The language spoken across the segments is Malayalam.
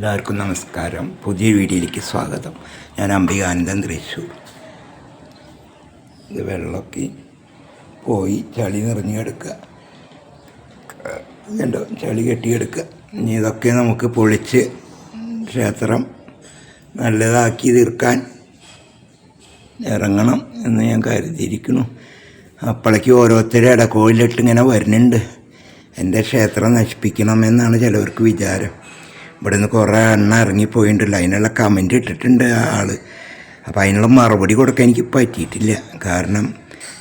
എല്ലാവർക്കും നമസ്കാരം. പുതിയ വീഡിയോയിലേക്ക് സ്വാഗതം. ഞാൻ അംബികാനന്ദൻ തൃശ്ശൂർ. ഇത് വെള്ളമൊക്കെ പോയി ചളി നിറഞ്ഞു കിടക്കുക ഇതുണ്ടോ ചളി കെട്ടിയെടുക്കുക. ഇനി ഇതൊക്കെ നമുക്ക് പൊളിച്ച് ക്ഷേത്രം നല്ലതാക്കി തീർക്കാൻ ഇറങ്ങണം എന്ന് ഞാൻ കരുതിയിരിക്കുന്നു. അപ്പോഴേക്ക് ഓരോരുത്തരും ഇടക്കോയിലിട്ട് ഇങ്ങനെ വരുന്നുണ്ട്. എന്റെ ക്ഷേത്രം നശിപ്പിക്കണമെന്നാണ് ചിലവർക്ക് വിചാരം. ഇവിടെ നിന്ന് കുറേ എണ്ണ ഇറങ്ങിപ്പോയിട്ടില്ല അതിനുള്ള കമന്റ് ഇട്ടിട്ടുണ്ട് ആ ആൾ അപ്പോൾ അതിനുള്ള മറുപടി കൊടുക്കാൻ എനിക്ക് പറ്റിയിട്ടില്ല. കാരണം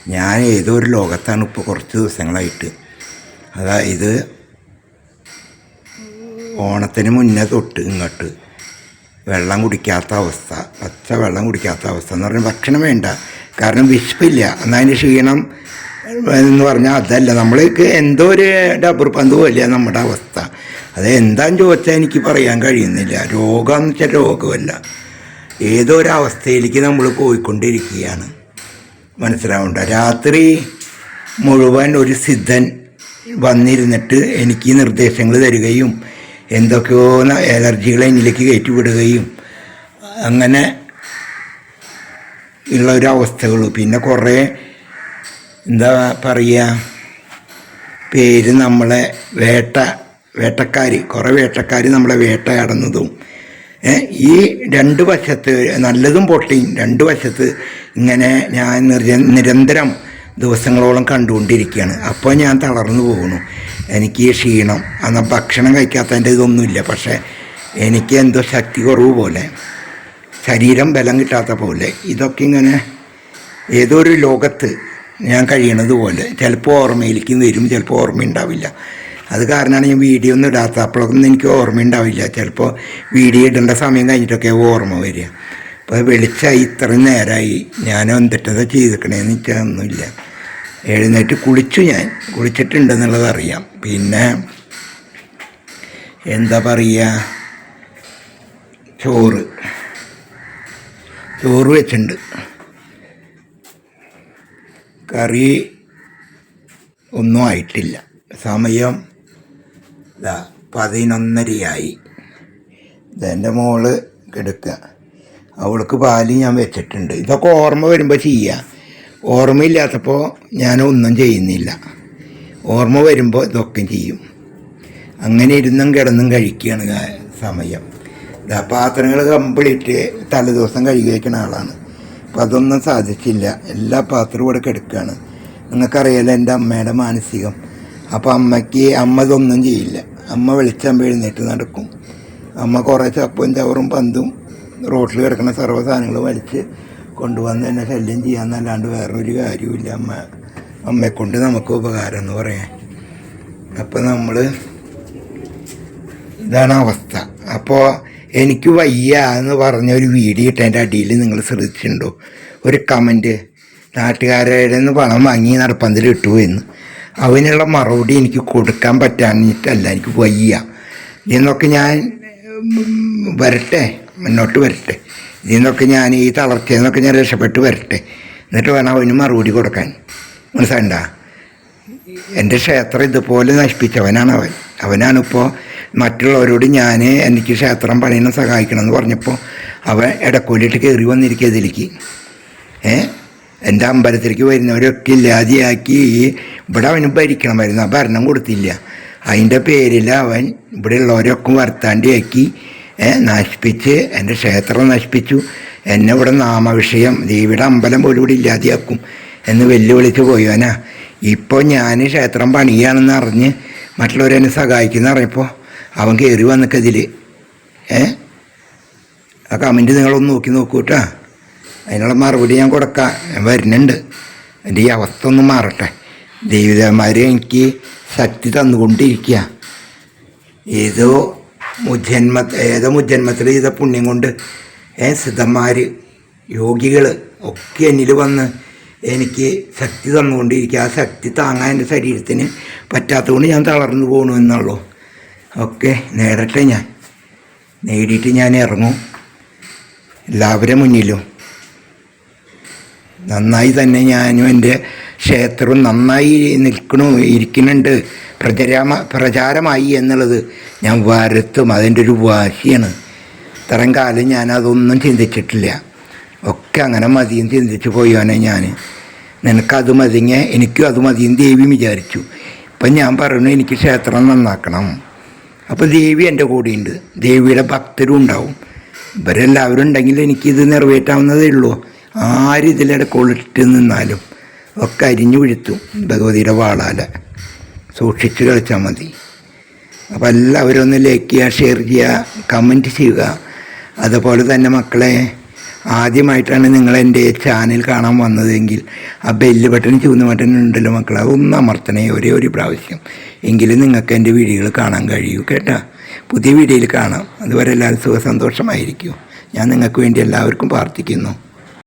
ഞാൻ ഏതോ ഒരു ലോകത്താണ് ഇപ്പോൾ കുറച്ച് ദിവസങ്ങളായിട്ട്. അതായത് ഓണത്തിന് മുന്നേ തൊട്ട് ഇങ്ങോട്ട് വെള്ളം കുടിക്കാത്ത അവസ്ഥ. പച്ച വെള്ളം കുടിക്കാത്ത അവസ്ഥ എന്ന് പറഞ്ഞാൽ ഭക്ഷണം വേണ്ട. കാരണം വിശപ്പില്ല. എന്നാൽ അതിന്റെ ക്ഷീണം എന്ന് പറഞ്ഞാൽ അതല്ല. നമ്മൾക്ക് എന്തോ ഒരു ഡബർ പന്ത് പോലെയാണ് നമ്മുടെ അവസ്ഥ. അത് എന്താന്ന് ചോദിച്ചാൽ എനിക്ക് പറയാൻ കഴിയുന്നില്ല. രോഗം എന്ന് വെച്ചാൽ രോഗമല്ല. ഏതോ ഒരു അവസ്ഥയിലേക്ക് നമ്മൾ പോയിക്കൊണ്ടിരിക്കുകയാണ്. മനസ്സിലാവണ്ട? രാത്രി മുഴുവൻ ഒരു സിദ്ധൻ വന്നിരുന്നിട്ട് എനിക്ക് നിർദ്ദേശങ്ങൾ തരികയും എന്തൊക്കെയോ എനർജികൾ എന്നിലേക്ക് കയറ്റിവിടുകയും അങ്ങനെ ഉള്ള ഒരു അവസ്ഥകൾ പിന്നെ കുറേ എന്താ പറയുക പേര് നമ്മളെ വേട്ട വേട്ടക്കാർ കുറേ വേട്ടക്കാർ നമ്മളെ വേട്ടയാടുന്നതും ഈ രണ്ട് വശത്ത് നല്ലതും പൊട്ടിയും രണ്ട് വശത്ത് ഇങ്ങനെ ഞാൻ നിര- നിരന്തരം ദിവസങ്ങളോളം കണ്ടുകൊണ്ടിരിക്കുകയാണ്. അപ്പോൾ ഞാൻ തളർന്നു പോകുന്നു. എനിക്ക് ക്ഷീണം എന്നാൽ ഭക്ഷണം കഴിക്കാത്തതിന്റെ ഇതൊന്നുമില്ല. പക്ഷേ എനിക്ക് എന്തോ ശക്തി കുറവ് പോലെ ശരീരം ബലം കിട്ടാത്ത പോലെ ഇതൊക്കെ ഇങ്ങനെ ഏതൊരു ലോകത്ത് ഞാൻ കഴിയണത് പോലെ ചിലപ്പോൾ ഓർമ്മയിലേക്ക് വരും ചിലപ്പോൾ ഓർമ്മയുണ്ടാവില്ല. അത് കാരണമാണ് ഞാൻ വീഡിയോ ഒന്നും ഇടാത്ത അപ്പോഴൊന്നും എനിക്ക് ഓർമ്മയുണ്ടാവില്ല ചിലപ്പോൾ വീഡിയോ ഇടേണ്ട സമയം കഴിഞ്ഞിട്ടൊക്കെ ഓർമ്മ വരിക. അപ്പോൾ വെളിച്ചായി ഇത്രയും നേരമായി ഞാൻ എന്തിട്ടത് ചെയ്തിക്കണേന്ന് വെച്ചാൽ ഒന്നുമില്ല എഴുന്നേറ്റ് കുളിച്ചു ഞാൻ. കുളിച്ചിട്ടുണ്ടെന്നുള്ളത് അറിയാം. പിന്നെ എന്താ പറയുക ചോറ്. ചോറ് വെച്ചിട്ടുണ്ട്. കറി ഒന്നും ആയിട്ടില്ല. സമയം ഇതാ പതിനൊന്നരയായി. ഇതെന്റെ മോൾ കിടക്കുക അവൾക്ക് പാൽ ഞാൻ വെച്ചിട്ടുണ്ട്. ഇതൊക്കെ ഓർമ്മ വരുമ്പോൾ ചെയ്യുക ഓർമ്മയില്ലാത്തപ്പോൾ ഞാൻ ഒന്നും ചെയ്യുന്നില്ല. ഓർമ്മ വരുമ്പോൾ ഇതൊക്കെ ചെയ്യും. അങ്ങനെ ഇരുന്നും കിടന്നും കഴിക്കുകയാണ് സമയം. ഇതാ പാത്രങ്ങൾ കംപ്ലീറ്റ് തലേദിവസം കഴുകി വയ്ക്കുന്ന ആളാണ്. അപ്പം അതൊന്നും സാധിച്ചില്ല. എല്ലാ പാത്രവും ഇവിടെ കിടക്കുകയാണ്. നിങ്ങൾക്കറിയാലോ എന്റെ അമ്മയുടെ മാനസികം. അപ്പോൾ അമ്മയ്ക്ക് അമ്മ ഇതൊന്നും ചെയ്യില്ല. അമ്മ വെളിച്ചം എഴുന്നേറ്റ് നടക്കും. അമ്മ കുറേ ചപ്പും ചവറും പന്തും റോട്ടിൽ കിടക്കുന്ന സർവ സാധനങ്ങൾ വലിച്ച് കൊണ്ടുവന്ന് എന്നെ ശല്യം ചെയ്യാമെന്നല്ലാണ്ട് വേറൊരു കാര്യവുമില്ല. അമ്മ അമ്മയെക്കൊണ്ട് നമുക്ക് ഉപകാരം എന്ന് പറയാൻ അപ്പം നമ്മൾ ഇതാണ് അവസ്ഥ. അപ്പോൾ എനിക്ക് വയ്യ എന്ന് പറഞ്ഞ ഒരു വീഡിയോ ഇട്ടതിന്റെ അടിയിൽ നിങ്ങൾ ശ്രദ്ധിച്ചിട്ടുണ്ടോ? ഒരു കമന്റ് നാട്ടുകാരുടെ നിന്ന് പണം വാങ്ങി നടപ്പന്തിൽ ഇട്ടു എന്ന്. അവനുള്ള മറുപടി എനിക്ക് കൊടുക്കാൻ പറ്റാഞ്ഞിട്ടല്ല എനിക്ക് വയ്യ. എന്നൊക്കെ ഞാൻ വരട്ടെ മുന്നോട്ട് വരട്ടെ. ഇതിൽ നിന്നൊക്കെ ഞാൻ ഈ തളർച്ചയിൽ ഞാൻ രക്ഷപ്പെട്ട് വരട്ടെ. എന്നിട്ട് വേണം അവന് മറുപടി കൊടുക്കാൻ. മനസ്സിലണ്ട എന്റെ ക്ഷേത്രം ഇതുപോലെ നശിപ്പിച്ചവനാണ് അവൻ. അവനാണിപ്പോൾ മറ്റുള്ളവരോട് ഞാൻ എനിക്ക് ക്ഷേത്രം പണിയണം സഹായിക്കണം എന്ന് പറഞ്ഞപ്പോൾ അവൻ ഇടക്കൂലിട്ട് കയറി വന്നിരിക്കുക ഇതിലേക്ക്. ഏ? എന്റെ അമ്പലത്തിലേക്ക് വരുന്നവരൊക്കെ ഇല്ലാതെയാക്കി ഇവിടെ അവന് ഭരിക്കണമായിരുന്നു. ആ ഭരണം കൊടുത്തില്ല. അതിന്റെ പേരിൽ അവൻ ഇവിടെ ഉള്ളവരൊക്കെ വർത്താണ്ടിയാക്കി നശിപ്പിച്ച് എന്റെ ക്ഷേത്രം നശിപ്പിച്ചു എന്നെ ഇവിടെ നാമവിഷയം ദേവിയുടെ അമ്പലം പോലും ഇവിടെ ഇല്ലാതെയാക്കും എന്ന് വെല്ലുവിളിച്ച് പോയവനാ. ഇപ്പോൾ ഞാൻ ക്ഷേത്രം പണിയാണെന്ന് അറിഞ്ഞ് മറ്റുള്ളവരെന്നെ സഹായിക്കുന്ന അറിയപ്പോൾ അവൻ കയറി വന്നിക്കതിൽ ഏ? ആ കമന്റ് നിങ്ങളൊന്ന് നോക്കി നോക്കൂ കേട്ടോ. അതിനുള്ള മറുപടി ഞാൻ കൊടുക്കാം. ഞാൻ വരുന്നുണ്ട്. എന്റെ ഈ അവസ്ഥ ഒന്ന് മാറട്ടെ. ദൈവതന്മാർ എനിക്ക് ശക്തി തന്നുകൊണ്ടിരിക്കുക. ഏതോ മുജന്മ ഏതോ മുജന്മത്തിൽ ചെയ്ത പുണ്യം കൊണ്ട് ഏ സിദ്ധന്മാർ യോഗികൾ ഒക്കെ എന്നിൽ വന്ന് എനിക്ക് ശക്തി തന്നുകൊണ്ടിരിക്കുക. ആ ശക്തി താങ്ങാൻ എന്റെ ശരീരത്തിന് പറ്റാത്തതുകൊണ്ട് ഞാൻ തളർന്നു പോകണു എന്നുള്ളൂ. ഓക്കെ നേടട്ടെ ഞാൻ. നേടിയിട്ട് ഞാൻ ഇറങ്ങും. എല്ലാവരുടെ മുന്നിലും. നന്നായി തന്നെ ഞാനും എന്റെ ക്ഷേത്രവും നന്നായി നിൽക്കണു ഇരിക്കുന്നുണ്ട്. പ്രചരാമ പ്രചാരമായി എന്നുള്ളത് ഞാൻ വരത്തും അതിന്റെ ഒരു വാശിയാണ് ഇത്രയും കാലം ഞാൻ അതൊന്നും ചിന്തിച്ചിട്ടില്ല. ഒക്കെ അങ്ങനെ മതിയും ചിന്തിച്ചു പോയോനെ ഞാൻ. നിനക്കത് മതിങ്ങ എനിക്കും അത് മതിയും ദേവി വിചാരിച്ചു. ഇപ്പം ഞാൻ പറഞ്ഞു എനിക്ക് ക്ഷേത്രം നന്നാക്കണം. അപ്പോൾ ദേവി എന്റെ കൂടെയുണ്ട്. ദേവിയുടെ ഭക്തരും ഉണ്ടാവും. ഇവരെല്ലാവരും ഉണ്ടെങ്കിൽ എനിക്കിത് നിറവേറ്റാവുന്നതേ ഉള്ളൂ. ആരും കൊളിട്ട് നിന്നാലും ഒക്കെ അരിഞ്ഞു വീഴ്ത്തും ഭഗവതിയുടെ വാളാല. സൂക്ഷിച്ചു കളിച്ചാൽ മതി. അപ്പോൾ എല്ലാവരും ഒന്ന് ലൈക്ക് ചെയ്യുക ഷെയർ ചെയ്യുക കമന്റ് ചെയ്യുക. അതുപോലെ തന്നെ മക്കളെ ആദ്യമായിട്ടാണ് നിങ്ങൾ എന്റെ ചാനൽ കാണാൻ വന്നതെങ്കിൽ ആ ബെല്ല് ബട്ടൺ ചൂന്ന് ബട്ടൺ ഉണ്ടല്ലോ മക്കളെ ഒന്ന് അമർത്തണേ ഒരേ ഒരു പ്രാവശ്യം. എങ്കിലും നിങ്ങൾക്ക് എന്റെ വീഡിയോകൾ കാണാൻ കഴിയൂ കേട്ടോ. പുതിയ വീഡിയോയിൽ കാണാം. അതുവരെ എല്ലാവരും സുഖസന്തോഷമായിരിക്കും. ഞാൻ നിങ്ങൾക്ക് വേണ്ടി എല്ലാവർക്കും പ്രാർത്ഥിക്കുന്നു.